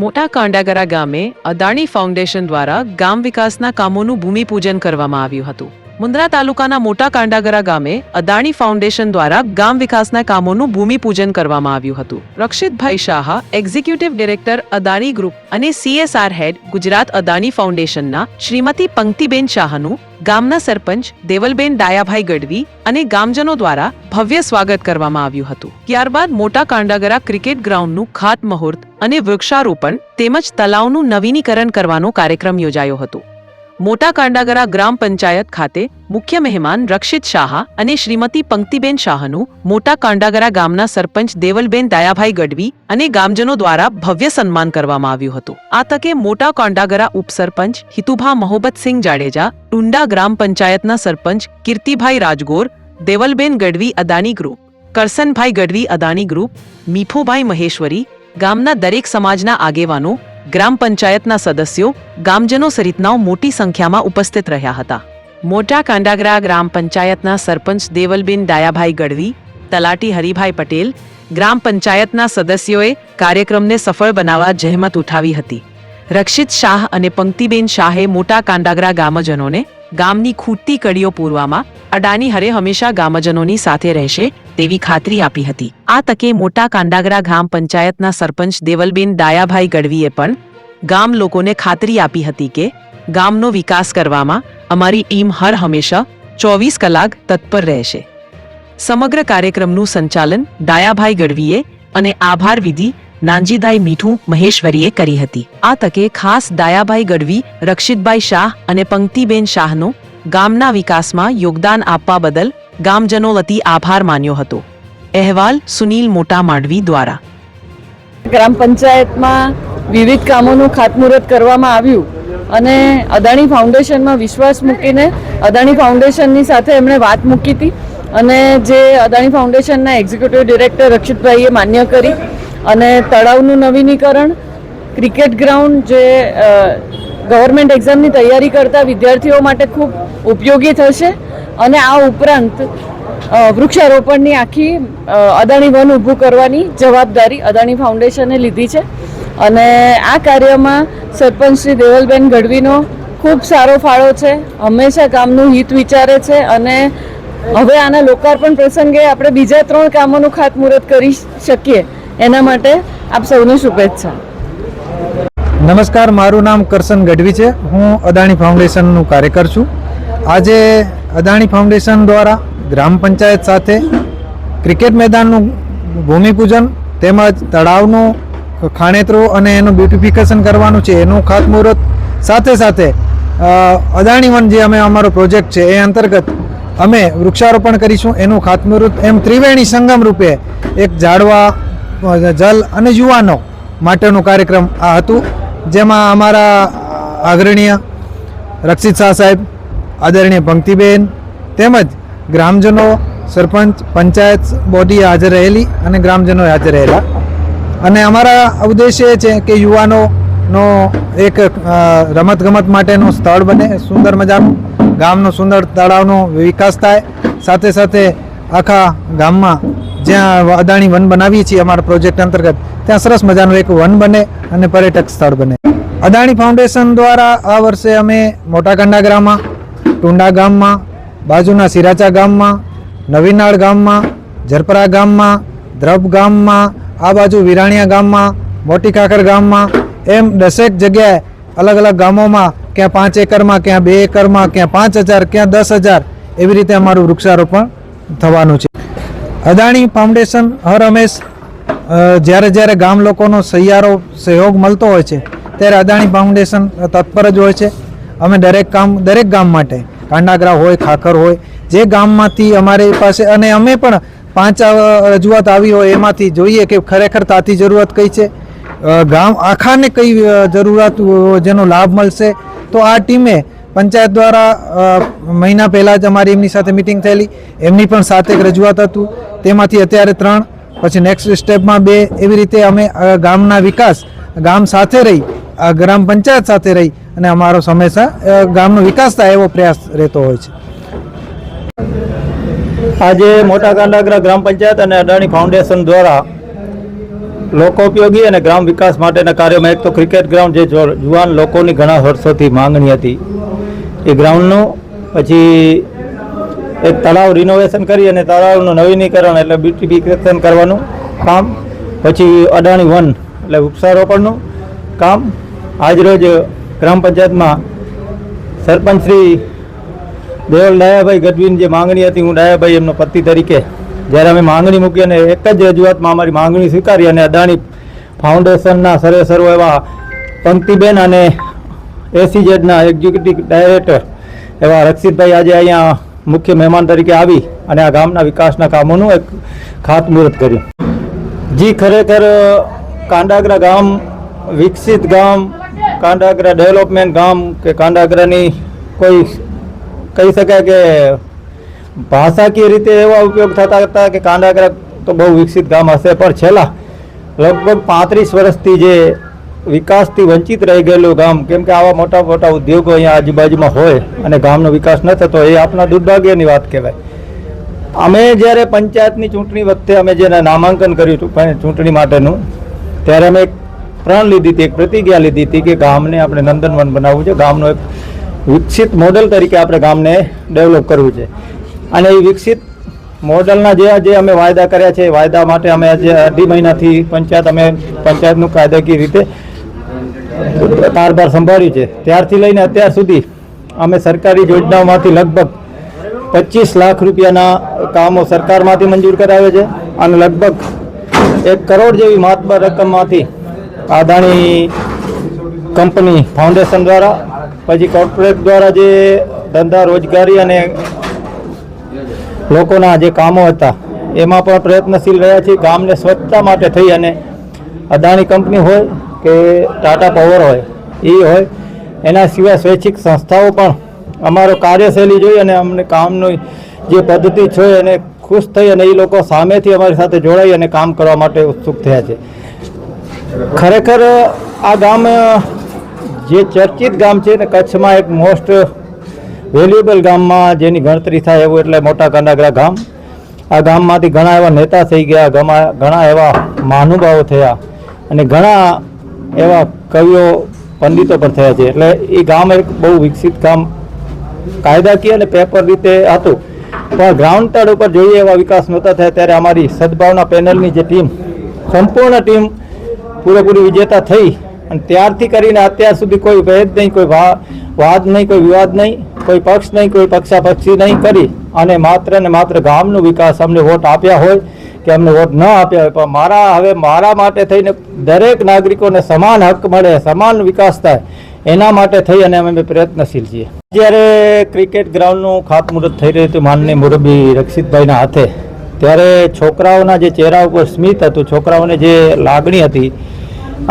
મોટા કાંડાગરા ગામે અદાણી ફાઉન્ડેશન દ્વારા ગામ વિકાસના કામોનું ભૂમિપૂજન કરવામાં આવ્યું હતું. મુન્દ્રા તાલુકાના મોટા કાંડાગરા ગામે અદાણી ફાઉન્ડેશન દ્વારા ગામ વિકાસના કામોનું ભૂમિપૂજન કરવામાં આવ્યું હતું. Rakshitbhai Shah, executive director Adani group અને સીએસઆર હેડ ગુજરાત અદાણી ફાઉન્ડેશનના શ્રીમતી પંક્તિબેન શાહનું, ગામના સરપંચ દેવલબેન ડાયાભાઈ ગઢવી અને ગામજનો દ્વારા ભવ્ય સ્વાગત કરવામાં આવ્યું હતું. ત્યારબાદ મોટા કાંડાગરા ક્રિકેટ ગ્રાઉન્ડનું ખાતમુહૂર્ત અને વૃક્ષારોપણ તેમજ તલાવનું નવીનીકરણ કરવાનો કાર્યક્રમ યોજાયો હતો. મોટા કાંડાગરા ગ્રામ પંચાયત ખાતે મુખ્ય મહેમાન રક્ષિત શાહ અને શ્રીમતી પંક્તિબેન શાહનું મોટા કાંડાગરા ગામના સરપંચ દેવલબેન દયાભાઈ ગઢવી અને ગામજનો દ્વારા ભવ્ય સન્માન કરવામાં આવ્યું હતું. આ તકે મોટા કાંડાગરા ઉપસરપંચ હિતુભા મહોબતસિંહ જાડેજા, ટુંડા ગ્રામ પંચાયતના સરપંચ કીર્તિભાઈ રાજગોર, દેવલબેન ગઢવી અદાણી ગ્રુપ, કરસનભાઈ ગઢવી અદાણી ગ્રુપ, મીઠુભાઈ મહેશ્વરી, ગામના દરેક સમાજના આગેવાનો ગ્રામ પંચાયતના સદસ્યો ગામજનો સહિતનાઓ મોટી સંખ્યામાં ઉપસ્થિત રહ્યા હતા. મોટા કાંડાગરા ગ્રામ પંચાયતના સરપંચ દેવલબેન ડાયાભાઈ ગઢવી, તલાટી હરિભાઈ પટેલ, ગ્રામ પંચાયતના સદસ્યોએ કાર્યક્રમને સફળ બનાવવા જહેમત ઉઠાવી હતી. રક્ષિત શાહ અને પંક્તિબેન શાહે મોટા કાંડાગરા ગામજનોને ગામની ખૂટતી કડીઓ પૂરવામાં અડાની હરે હંમેશા ગામજનોની સાથે રહેશે તેવી ખાતરી આપી હતી. આ તકે મોટા કાંડાગરા ગામ પંચાયતના સરપંચ દેવલબેન ડાયાભાઈ ગઢવીએ પણ ગામ લોકોને ખાતરી આપી હતી કે ગામનો વિકાસ કરવામાં અમારી ટીમ હર હંમેશા ચોવીસ કલાક તત્પર રહેશે. સમગ્ર કાર્યક્રમનું સંચાલન ડાયાભાઈ ગઢવીએ અને આભાર વિધિ નાનજીદાઈ મીઠું મહેશ્વરીએ કરી હતી. આ તકે ખાસ દાયાભાઈ ગઢવી રક્ષિતભાઈ શાહ અને પંક્તિબેન શાહનો ગામના વિકાસમાં યોગદાન આપવા બદલ ગામજનો વતી આભાર માન્યો હતો. અહેવાલ સુનીલ મોટા માંડવી દ્વારા. ગ્રામ પંચાયતમાં વિવિધ કામોનું ખાતમુહૂર્ત કરવામાં આવ્યું અને અદાણી ફાઉન્ડેશનમાં વિશ્વાસ મૂકીને અદાણી ફાઉન્ડેશનની સાથે એમણે વાત મૂકી હતી અને જે અદાણી ફાઉન્ડેશનના એક્ઝિક્યુટિવ ડિરેક્ટર રક્ષિતભાઈએ માન્ય કરી અને તળાવનું નવીનીકરણ, ક્રિકેટ ગ્રાઉન્ડ જે ગવર્મેન્ટ એક્ઝામની તૈયારી કરતા વિદ્યાર્થીઓ માટે ખૂબ ઉપયોગી થશે અને આ ઉપરાંત વૃક્ષારોપણની આખી અદાણી વન ઊભું કરવાની જવાબદારી અદાણી ફાઉન્ડેશને લીધી છે. અને આ કાર્યમાં સરપંચ શ્રી દેવલબેન ગઢવીનો ખૂબ સારો ફાળો છે, હંમેશા કામનું હિત વિચારે છે અને હવે આના લોકાર્પણ પ્રસંગે આપણે બીજા ત્રણ કામોનું ખાતમુહૂર્ત કરી શકીએ. એના માટે આપ સૌને શુભેચ્છા. નમસ્કાર, મારું નામ કરશન ગઢવી છે. હું અદાણી ફાઉન્ડેશનનું કાર્યકર છું. આજે અદાણી ફાઉન્ડેશન દ્વારા ગ્રામ પંચાયત સાથે ક્રિકેટ મેદાનનું ભૂમિપૂજન તેમજ તળાવનું ખાણેતરું અને એનું બ્યુટિફિકેશન કરવાનું છે એનું ખાતમુહૂર્ત. સાથે સાથે અદાણી વન જે અમે અમારો પ્રોજેક્ટ છે એ અંતર્ગત અમે વૃક્ષારોપણ કરીશું. એનું ખાતમુહૂર્ત એમ ત્રિવેણી સંગમ રૂપે એક ઝાડવા જલ અને યુવાનો માટેનું કાર્યક્રમ આ હતું. જેમાં અમારા અગ્રણીય રક્ષિત શાહ સાહેબ, આદરણીય પંક્તિબેન તેમજ ગ્રામજનો, સરપંચ, પંચાયત બોડી હાજર રહેલી અને ગ્રામજનો હાજર રહેલા. અને અમારા ઉદ્દેશ્ય એ છે કે યુવાનોનો એક રમતગમત માટેનું સ્થળ બને, સુંદર મજાનું ગામનો સુંદર તળાવનો વિકાસ થાય. સાથે સાથે આખા ગામમાં જ્યાં અદાણી વન બનાવીએ છીએ અમારા પ્રોજેક્ટ અંતર્ગત, ત્યાં સરસ મજાનું એક વન બને અને પર્યટક સ્થળ બને. અદાણી ફાઉન્ડેશન દ્વારા આ વર્ષે અમે મોટા કંડાગરામાં ટુંડા ગામમાં, બાજુના સિરાચા ગામમાં, નવીનાળ ગામમાં, જરપરા ગામમાં, દ્રબ ગામમાં, આ બાજુ વિરાણિયા ગામમાં, મોટી કાકર ગામમાં, એમ દસેક જગ્યાએ અલગ અલગ ગામોમાં, ક્યાં પાંચ એકરમાં, ક્યાં બે એકરમાં, ક્યાં પાંચ હજાર, ક્યાં દસ હજાર, એવી રીતે અમારું વૃક્ષારોપણ થવાનું છે. અદાણી ફાઉન્ડેશન હર હંમેશ જ્યારે જ્યારે ગામ લોકોનો સહિયારો સહયોગ મળતો હોય છે, ત્યારે અદાણી ફાઉન્ડેશન તત્પર જ હોય છે. અમે દરેક કામ, દરેક ગામ માટે, કાંડાગરા હોય, ખાખર હોય, જે ગામમાંથી અમારી પાસે, અને અમે પણ પાંચ રજૂઆત આવી હોય એમાંથી જોઈએ કે ખરેખર તાતી જરૂરત કઈ છે. ગામ આખાને કઈ જરૂરિયાત જેનો લાભ મળશે, તો આ ટીમે પંચાયત દ્વારા મહિના પહેલાં જ અમારી એમની સાથે મિટિંગ થયેલી. એમની પણ સાથે રજૂઆત હતું. તેમાંથી અત્યારે ત્રણ, પછી નેક્સ્ટ સ્ટેપમાં બે એવી રીતે અમે ગામના વિકાસ, ગામ સાથે રહી ગ્રામ પંચાયત સાથે રહી અને અમારો હંમેશા ગામનો વિકાસ થાય એવો પ્રયાસ રહેતો હોય છે. આજે મોટા કાંડાગરા ગ્રામ પંચાયત અને અદાણી ફાઉન્ડેશન દ્વારા લોકોપયોગી અને ગ્રામ વિકાસ માટેના કાર્યોમાં એક તો ક્રિકેટ ગ્રાઉન્ડ જે યુવાન લોકોની ઘણા વર્ષોથી માંગણી હતી. એ ગ્રાઉન્ડનું પછી એક તળાવ રિનોવેશન કરી અને તળાવનું નવીનીકરણ એટલે બ્યુટિફિકેશન કરવાનું કામ, પછી અડાણી વન એટલે વૃક્ષારોપણનું કામ. આજરોજ ગ્રામ પંચાયતમાં સરપંચ શ્રી દેવલ ડાયાભાઈ ગઢવીની જે માંગણી હતી, હું ડાયાભાઈ એમનો પતિ તરીકે, જ્યારે અમે માંગણી મૂકી અને એક જ રજૂઆતમાં અમારી માંગણી સ્વીકારી અને અદાણી ફાઉન્ડેશનના સર્વે સર્વ એવા પંક્તિબેન અને એસીજેડના એક્ઝિક્યુટિવ ડાયરેક્ટર એવા રક્ષિતભાઈ આજે અહીંયા મુખ્ય મહેમાન તરીકે આવી અને આ ગામના વિકાસના કામોનું એક ખાતમુહૂર્ત કર્યું. જી, ખરેખર કાંડાગરા ગામ, વિકસિત ગામ, કાંડાગરા ડેવલપમેન્ટ ગામ કે કાંડાગરાની કોઈ કહી શકાય કે ભાષાકીય રીતે એવા ઉપયોગ થતા હતા કે કાંડાગરા તો બહુ વિકસિત ગામ હશે, પણ છેલ્લા લગભગ પાંત્રીસ વર્ષથી જે વિકાસથી વંચિત રહી ગયેલું ગામ, કેમ કે આવા મોટા મોટા ઉદ્યોગો અહીંયા આજુબાજુમાં હોય અને ગામનો વિકાસ ન થતો, એ આપણા દુર્ભાગ્યની વાત કહેવાય. અમે જ્યારે પંચાયતની ચૂંટણી વખતે અમે જેને નામાંકન કર્યું ચૂંટણી માટેનું, ત્યારે અમે એક પ્રણ લીધી હતી, એક પ્રતિજ્ઞા લીધી હતી કે ગામને આપણે નંદનવન બનાવવું છે. ગામનો એક વિકસિત મોડેલ તરીકે આપણે ગામને ડેવલપ કરવું છે. અને એ વિકસિત મોડલના જે જે અમે વાયદા કર્યા છે, એ વાયદા માટે અમે આજે અઢી મહિનાથી પંચાયત, અમે પંચાયતનું કાયદાકીય રીતે કારભાર સંભાળ્યું છે. ત્યારથી લઈને અત્યાર સુધી અમે સરકારી યોજનાઓમાંથી લગભગ પચીસ લાખ રૂપિયાના કામો સરકારમાંથી મંજૂર કરાવે છે અને લગભગ એક કરોડ જેવી મહાત્મા રકમમાંથી અદાણી કંપની ફાઉન્ડેશન દ્વારા, પછી કોર્પોરેટ દ્વારા જે ધંધા રોજગારી અને લોકોના જે કામો હતા, એમાં પણ પ્રયત્નશીલ રહ્યા છીએ. ગામને સ્વચ્છતા માટે થઈ અને અદાણી કંપની હોય કે ટાટા પાવર હોય, એ હોય. એના સિવાય સ્વૈચ્છિક સંસ્થાઓ પણ અમારો કાર્યશૈલી જોઈ અને અમને કામની જે પદ્ધતિ છે એને ખુશ થઈ અને એ લોકો સામેથી અમારી સાથે જોડાઈ અને કામ કરવા માટે ઉત્સુક થયા છે. ખરેખર, આ ગામ જે ચર્ચિત ગામ છે ને કચ્છમાં એક મોસ્ટ વેલ્યુએબલ ગામમાં જેની ગણતરી થાય એવું એટલે મોટા કંડાગરા ગામ. આ ગામમાંથી ઘણા એવા નેતા થઈ ગયા ઘણા એવા મહાનુભાવો થયા અને ઘણા એવા કવિઓ, પંડિતો પણ થયા છે. એટલે એ ગામ એક બહુ વિકસિત ગામ કાયદાકીય અને પેપર રીતે હતું. પણ ગ્રાઉન્ડ તળ ઉપર જોઈએ એવા વિકાસ નહોતા થયા, ત્યારે અમારી સદભાવના પેનલની જે ટીમ, સંપૂર્ણ ટીમ પૂરેપૂરી વિજેતા થઈ અને ત્યારથી કરીને અત્યાર સુધી કોઈ ભેદ નહીં, કોઈ વાદ નહીં, કોઈ વિવાદ નહીં, કોઈ પક્ષ નહીં, કોઈ પક્ષાપક્ષી નહીં કરી. અને માત્ર ને માત્ર ગામનો વિકાસ અમને વોટ આપ્યા હોય કે અમને વોટ ન આપ્યા હોય. પણ મારા હવે મારા માટે થઈને દરેક નાગરિકોને સમાન હક મળે, સમાન વિકાસ થાય, એના માટે થઈ અને અમે પ્રયત્નશીલ છીએ. જ્યારે ક્રિકેટ ગ્રાઉન્ડનું ખાતમુહૂર્ત થઈ રહ્યું હતું માનની મુરબી રક્ષિતભાઈના હાથે, ત્યારે છોકરાઓના જે ચહેરા ઉપર સ્મિત હતું, છોકરાઓને જે લાગણી હતી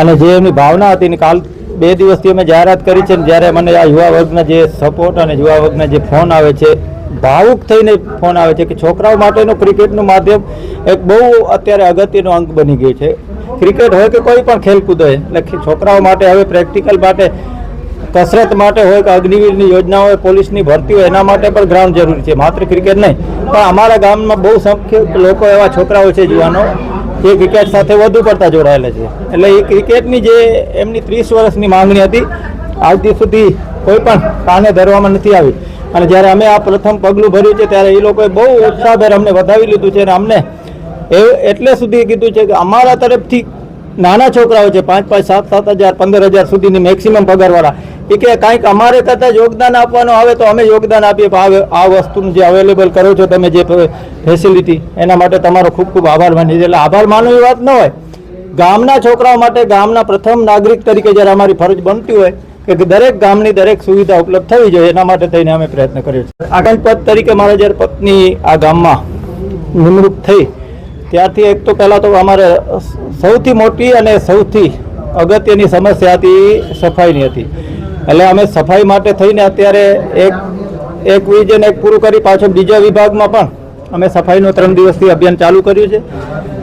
અને જે એમની ભાવના હતી કાલ બે દિવસથી અમે જાહેરાત કરી છે જ્યારે મને આ યુવા વર્ગના જે સપોર્ટ અને યુવા વર્ગના જે ફોન આવે છે, ભાવુક થઈને ફોન આવે છે કે છોકરાઓ માટેનું ક્રિકેટનું માધ્યમ એક બહુ અત્યારે અગત્યનો અંક બની ગયું છે. ક્રિકેટ હોય કે કોઈ પણ ખેલકૂદ હોય, એટલે છોકરાઓ માટે હવે પ્રેક્ટિકલ માટે, કસરત માટે હોય કે અગ્નિવીરની યોજના હોય, પોલીસની ભરતી હોય, એના માટે પણ ગ્રાઉન્ડ જરૂરી છે. માત્ર ક્રિકેટ નહીં, પણ અમારા ગામમાં બહુ સંખ્યક લોકો એવા છોકરાઓ છે, યુવાનો જે ક્રિકેટ સાથે વધુ પડતા જોડાયેલા છે. એટલે એ ક્રિકેટની જે એમની ત્રીસ વર્ષની માંગણી હતી, આજથી સુધી કોઈ પણ કાને ધરવામાં નથી આવી. અને જ્યારે અમે આ પ્રથમ પગલું ભર્યું છે, ત્યારે એ લોકોએ બહુ ઉત્સાહભેર અમને વધાવી લીધું છે અને અમને એ એટલે સુધી કીધું છે કે અમારા તરફથી નાના છોકરાઓ છે, પાંચ પાંચ, સાત સાત હજાર, પંદર હજાર સુધીની મેક્સિમમ પગારવાળા. એ કે કાંઈક અમારે કરતાં યોગદાન આપવાનું આવે તો અમે યોગદાન આપીએ. આ વસ્તુનું જે અવેલેબલ કરો છો તમે જે ફેસિલિટી એના માટે તમારો ખૂબ ખૂબ આભાર માની એટલે આભાર માનવી વાત ન હોય. ગામના છોકરાઓ માટે ગામના પ્રથમ નાગરિક તરીકે જ્યારે અમારી ફરજ બનતી હોય કે દરેક ગામની દરેક સુવિધા ઉપલબ્ધ થવી જોઈએ, એના માટે થઈને અમે પ્રયત્ન કર્યો છે. આગામી પદ તરીકે મારા જ્યારે પત્ની આ ગામમાં નિમણૂક થઈ ત્યારથી એક તો પહેલાં તો અમારે સૌથી મોટી અને સૌથી અગત્યની સમસ્યા હતી સફાઈની હતી. એટલે અમે સફાઈ માટે થઈને અત્યારે એક એક વિઝન એક પૂરું કરી પાછો બીજા વિભાગમાં પણ અમે સફાઈનું ત્રણ દિવસથી અભિયાન ચાલુ કર્યું છે.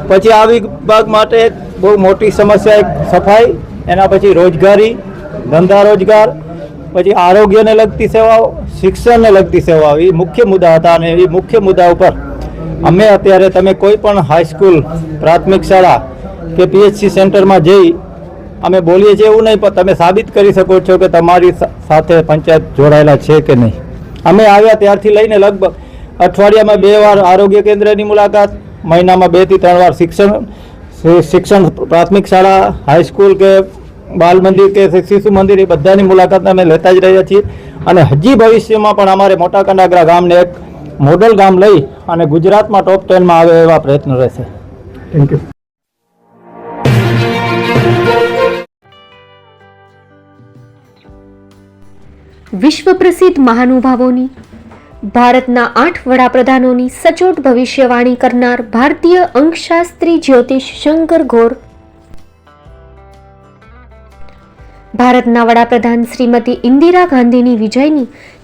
પછી આ વિભાગ માટે બહુ મોટી સમસ્યા એક સફાઈ, એના પછી રોજગારી, ધંધા રોજગાર, પછી આરોગ્યને લગતી સેવાઓ, શિક્ષણને લગતી સેવાઓ એ મુખ્ય મુદ્દા હતા અને એ મુખ્ય મુદ્દા ઉપર અમે અત્યારે તમે કોઈ પણ હાઈસ્કૂલ પ્રાથમિક શાળા કે પીએચસી સેન્ટરમાં જઈ, અમે બોલીએ છીએ એવું નહીં, પણ તમે સાબિત કરી શકો છો કે તમારી સાથે પંચાયત જોડાયેલા છે કે નહીં. અમે આવ્યા ત્યારથી લઈને લગભગ અઠવાડિયામાં બે વાર આરોગ્ય કેન્દ્રની મુલાકાત, મહિનામાં બેથી ત્રણ વાર શિક્ષણ શિક્ષણ પ્રાથમિક શાળા હાઈસ્કૂલ કે બાલ મંદિર કે શિશુ મંદિર એ બધાની મુલાકાત અમે લેતા જ રહ્યા છીએ. અને હજી ભવિષ્યમાં પણ અમારે મોટા કંડાગરા ગામને એક મોડલ ગામ લઈ અને ગુજરાતમાં ટોપ ટેનમાં આવે એવા પ્રયત્ન રહેશે. થેન્ક યુ વિશ્વ પ્રસિદ્ધ મહાનુભાવોની ભારતના આઠ વડાપ્રધાનોની સચોટ ભવિષ્યવાણી કરનાર ભારતીય અંકશાસ્ત્રી જ્યોતિષ શંકર ઘોર ભારતના વડાપ્રધાન શ્રીમતી ઇન્દિરા ગાંધીની વિજયની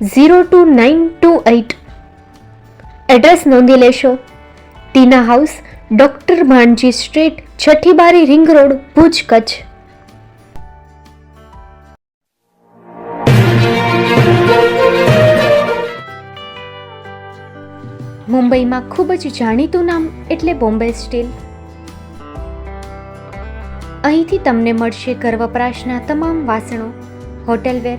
zero two nine two eight address નોંધી લેશો. Tina house, doctor Bhanji street છઠ્ઠી બારી રિંગ રોડ, ભુજ કચ્છ. મુંબઈમાં ખૂબ જ જાણીતું નામ એટલે બોમ્બે સ્ટીલ. અહીંથી તમને મળશે ઘર વપરાશના તમામ વાસણો હોટેલવેર